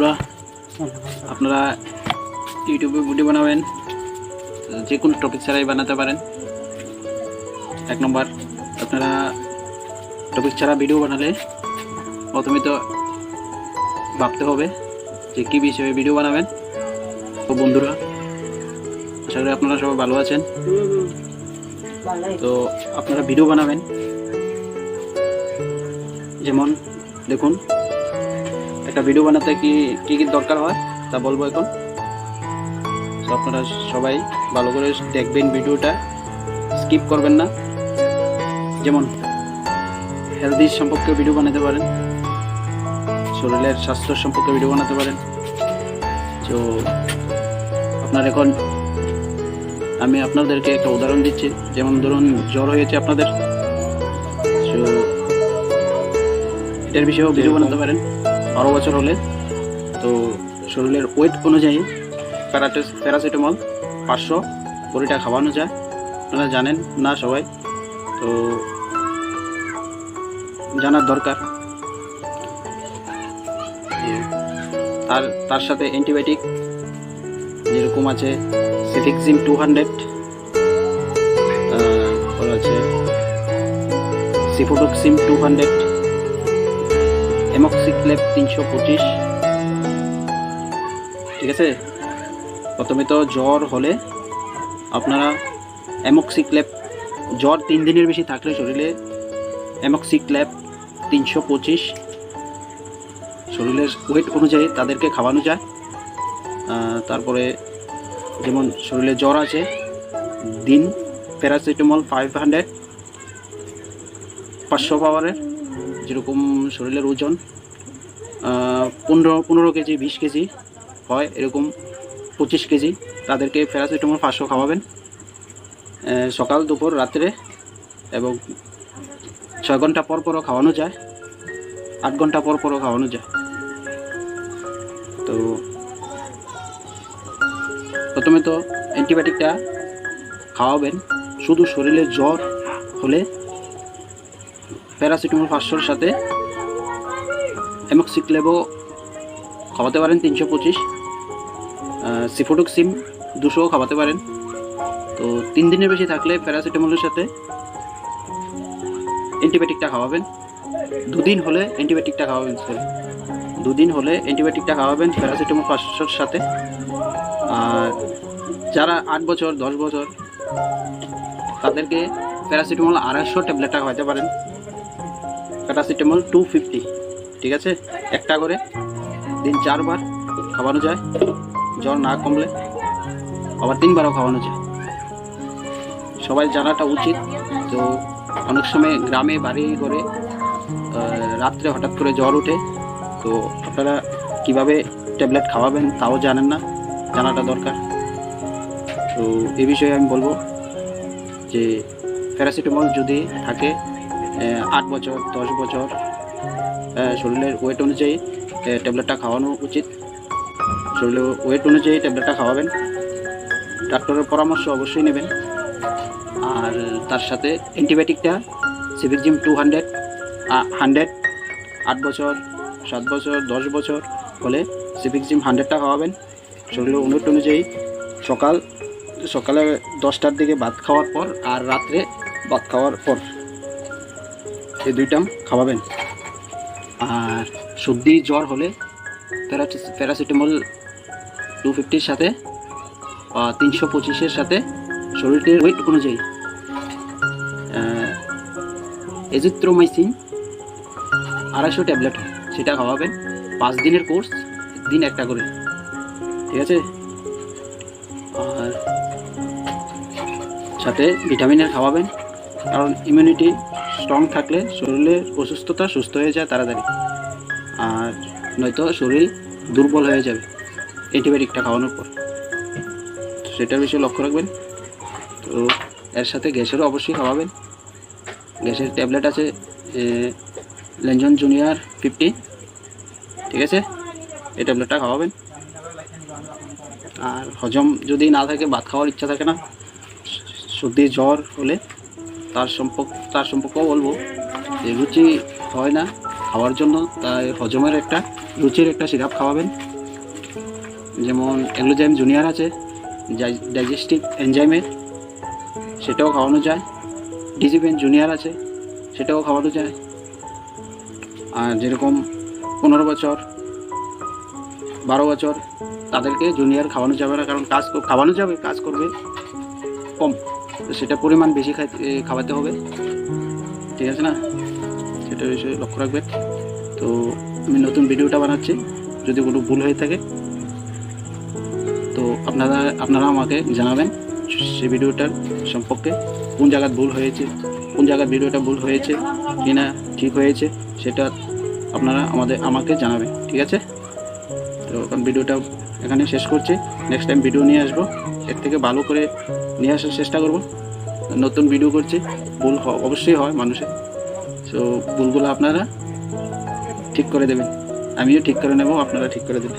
বন্ধুরা, আপনারা ইউটিউবে ভিডিও বানাবেন, যে কোনো টপিক ছাড়াই বানাতে পারেন। এক নম্বর, আপনারা টপিক ছাড়া ভিডিও বানালে প্রথমে তো ভাবতে হবে যে কী বিষয়ে ভিডিও বানাবেন। তো বন্ধুরা, আশা করি আপনারা সবাই ভালো আছেন। তো আপনারা ভিডিও বানাবেন। যেমন, দেখুন একটা ভিডিও বানাতে কি কী কী দরকার হয় তা বলব এখন। তো আপনারা সবাই ভালো করে দেখবেন ভিডিওটা স্কিপ করবেন না। যেমন হেলদি সম্পর্কে ভিডিও বানাতে পারেন শরীরের স্বাস্থ্য সম্পর্কে ভিডিও বানাতে পারেন। তো আপনার এখন আমি আপনাদেরকে একটা উদাহরণ দিচ্ছি। যেমন ধরুন জ্বর হয়েছে আপনাদের। তো এটার বিষয়েও ভিডিও বানাতে পারেন। বারো বছর হলে। তো শরীরের ওয়েট অনুযায়ী প্যারাটেস প্যারাসিটামল পাঁচশো বড়িটা খাওয়ানো যায়। আপনারা জানেন না সবাই। তো জানার দরকার। তার তার সাথে অ্যান্টিবায়োটিক যেরকম আছে সিফিক্সিম টু হান্ড্রেড আছে সিফোটক্সিম টু হান্ড্রেড এমক্সিক্লেপ তিনশো পঁচিশ। ঠিক আছে? প্রথমে তো জ্বর হলে আপনারা অ্যামক্সিক্লেপ জ্বর তিন দিনের বেশি থাকলে শরীরে অ্যামক্সিক্লেপ তিনশো পঁচিশ। শরীরের ওয়েট অনুযায়ী তাদেরকে খাওয়ানো যায়। তারপরে যেমন শরীরে জ্বর আছে, দিন প্যারাসিটামল ফাইভ হান্ড্রেড পাঁচশো পাওয়ারের যেরকম শরীরের ওজন পনেরো পনেরো কেজি, বিশ কেজি হয় এরকম, পঁচিশ কেজি। তাদেরকে প্যারাসিটামল পাঁচশো খাওয়াবেন সকাল, দুপুর, রাত্রে এবং ছয় ঘণ্টা পর পরও খাওয়ানো যায়, আট ঘণ্টা পর পরও খাওয়ানো যায়। তো প্রথমে তো অ্যান্টিবায়োটিকটা খাওয়াবেন। শুধু শরীরে জ্বর হলে প্যারাসিটামল পাঁচশোর সাথে অ্যামক্সিক্লেবও খাওয়াতে পারেন তিনশো পঁচিশ সিফোটক্সিম দুশোও খাওয়াতে পারেন। তো তিন দিনের বেশি থাকলে প্যারাসিটামলের সাথে অ্যান্টিবায়োটিকটা খাওয়াবেন। দুদিন হলে অ্যান্টিবায়োটিকটা খাওয়াবেন সরি দুদিন হলে অ্যান্টিবায়োটিকটা খাওয়াবেন প্যারাসিটামল পাঁচশোর সাথে। আর যারা আট বছর, দশ বছর, তাদেরকে প্যারাসিটামল আড়াইশো ট্যাবলেটটা খাওয়াতে পারেন। প্যারাসিটামল টু ফিফটি ঠিক আছে? একটা করে, দিন চারবার খাওয়ানো যায়, জ্বর না কমলে, আবার তিনবারও খাওয়ানো যায়। সবাই জানাটা উচিত, তো অনেক সময় গ্রামে বাড়ি করে রাত্রে হঠাৎ করে জ্বর ওঠে, তো আপনারা কীভাবে ট্যাবলেট খাওয়াবেন তাও জানেন না, জানাটা দরকার। তো এ বিষয়ে আমি বলব যে প্যারাসিটামল যদি থাকে আট বছর, দশ বছর শরীরের ওয়েট অনুযায়ী ট্যাবলেটটা খাওয়ানো উচিত। শরীরের ওয়েট অনুযায়ী ট্যাবলেটটা খাওয়াবেন। ডাক্তারের পরামর্শ অবশ্যই নেবেন। আর তার সাথে অ্যান্টিবায়োটিকটা সিভিকজিম টু হান্ড্রেড হান্ড্রেড আট বছর, সাত বছর, দশ বছর হলে সিভিকজিম হান্ড্রেডটা খাওয়াবেন। শরীরের ওয়েট অনুযায়ী সকাল, সকালে দশটার দিকে ভাত খাওয়ার পর আর রাত্রে ভাত খাওয়ার পর। এই দুইটা খাওয়াবেন। আর সর্দি, জ্বর হলে প্যারাসিটামল টু ফিফটির সাথে তিনশো পঁচিশের সাথে শরীরের ওয়েট অনুযায়ী এজিথ্রোমাইসিন আড়াইশো ট্যাবলেট সেটা খাওয়াবেন। পাঁচ দিনের কোর্স, দিন একটা করে। ঠিক আছে? আর সাথে ভিটামিনের খাওয়াবেন। কারণ ইমিউনিটি স্ট্রং থাকলে শরীরের অসুস্থতা সুস্থ হয়ে যায় তাড়াতাড়ি। আর নয়তো শরীর দুর্বল হয়ে যাবে অ্যান্টিবায়োটিকটা খাওয়ানোর পর। সেটার বিষয়ে লক্ষ্য রাখবেন। তো এর সাথে গ্যাসেরও অবশ্যই খাওয়াবেন। গ্যাসের ট্যাবলেট আছে লেঞ্জন জুনিয়র ফিফটি ঠিক আছে? এই ট্যাবলেটটা খাওয়াবেন। আর হজম যদি না থাকে, ভাত খাওয়ার ইচ্ছা থাকে না, সর্দি, জ্বর হলে তার সম্পর্ক, তার সম্পর্কেও বলব। যে রুচি হয় না, খাওয়ার জন্য। তাই হজমের একটা, রুচির একটা সিরাপ খাওয়াবেন। যেমন এগ্লোজাইম জুনিয়র আছে ডাইজেস্টিভ এনজাইমের সেটাও খাওয়ানো যায়। ডিজিপেন জুনিয়র আছে, সেটাও খাওয়ানো যায়। আর যেরকম পনেরো বছর, বারো বছর, তাদেরকে জুনিয়র খাওয়ানো যাবে না, কারণ কাজ খাওয়ানো যাবে, কাজ করবে। কম। তো সেটা পরিমাণ বেশি খাওয়াতে হবে। ঠিক আছে না? সেটা বিষয়ে লক্ষ্য রাখবেন। তো আমি নতুন ভিডিওটা বানাচ্ছি। যদি কোনো ভুল হয়ে থাকে, তো আপনারা আপনারা আমাকে জানাবেন সে ভিডিওটার সম্পর্কে। কোন জায়গায় ভুল হয়েছে, কোন জায়গায় ভিডিওটা ভুল হয়েছে কি না ঠিক হয়েছে, সেটা আপনারা আমাদের, আমাকে জানাবেন। ঠিক আছে? তো ভিডিওটা এখানে শেষ করছি। নেক্সট টাইম ভিডিও নিয়ে আসব। এর থেকে ভালো করে নিয়ে আসার চেষ্টা করব। নতুন ভিডিও করছি, ভুল অবশ্যই হয় মানুষের। সো ভুলগুলো আপনারা ঠিক করে দেবেন। আমিও ঠিক করে নেব, আপনারা ঠিক করে দেবেন।